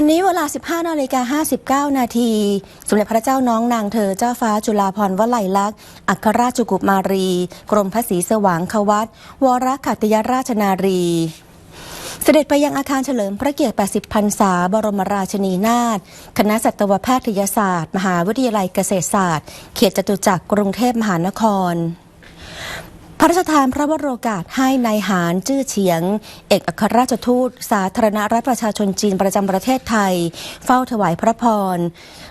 วันนี้เวลา 15นาฬิกา59 นาที สมเด็จพระเจ้าน้องนางเธอเจ้าฟ้าจุฬาภรณ์วลัยลักษณ์อัครราชกุมารี กรมพระศรีสว่างควัตวรขัตยราชนารีเสด็จไปยังอาคารเฉลิมพระเกียรติ 80 พรรษา บรมราชินีนาถ คณะสัตวแพทยศาสตร์ มหาวิทยาลัยเกษตรศาสตร์ เขตจตุจักรกรุงเทพมหานคร พระราชทานพระวโรกาสให้นายหานจื้อเฉียง เอกอัครราชทูต สาธารณรัฐประชาชนจีนประจำประเทศไทย เฝ้าถวายพระพร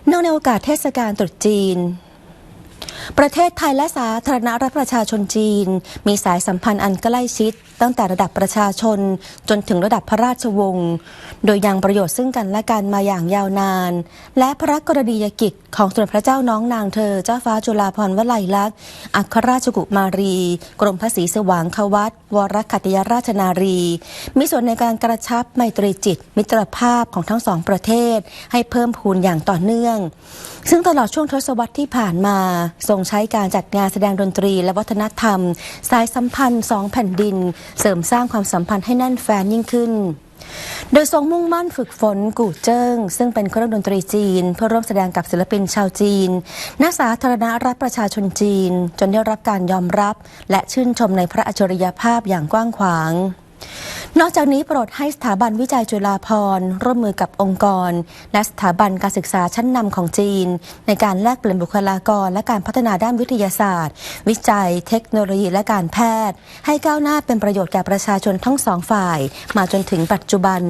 เนื่องในโอกาสเทศกาลตรุษจีน ประเทศไทยและสาธารณรัฐประชาชนจีน มีสายสัมพันธ์อันใกล้ชิด ตั้งแต่ระดับประชาชน จนถึงระดับพระราชวงศ์โดยยังประโยชน์ซึ่งกันและกันมาอย่างยาวนาน และพระกรณียกิจของสมเด็จพระเจ้าน้องนางเธอ เจ้าฟ้าจุฬาภรณ์วลัยลักษณ์อัครราชกุมารี กรมพระศรีสว่างควัตวรขัตยราชนารี มีส่วนในการกระชับไมตรีจิต มิตรภาพของทั้งสองประเทศ ให้เพิ่มพูนอย่างต่อเนื่อง ซึ่งตลอดช่วงทศวรรษที่ผ่านมาทรงใช้การจัดงานแสดงดนตรีและวัฒนธรรม สายสัมพันธ์สองแผ่นดิน เสริมสร้างความสัมพันธ์ให้แน่นแฟนยิ่งขึ้นโดยทรงมุ่งมั่นฝึกฝนกู่เจิ้ง ซึ่งเป็นเครื่องดนตรีจีน เพื่อร่วมแสดงกับศิลปินชาวจีนณสาธารณรัฐประชาชนจีน จนได้รับการยอมรับ และชื่นชมในพระอัจฉริยภาพอย่างกว้างขวาง นอกจากนี้โปรดให้สถาบันวิจัยจุฬาภรณ์ร่วมมือกับองค์กร และสถาบันการศึกษาชั้นนำของจีน ในการแลกเปลี่ยนบุคลากร และการพัฒนาด้านวิทยาศาสตร์ วิจัย เทคโนโลยีและการแพทย์ ให้ก้าวหน้าเป็นประโยชน์แก่ประชาชนทั้งสองฝ่าย มาจนถึงปัจจุบัน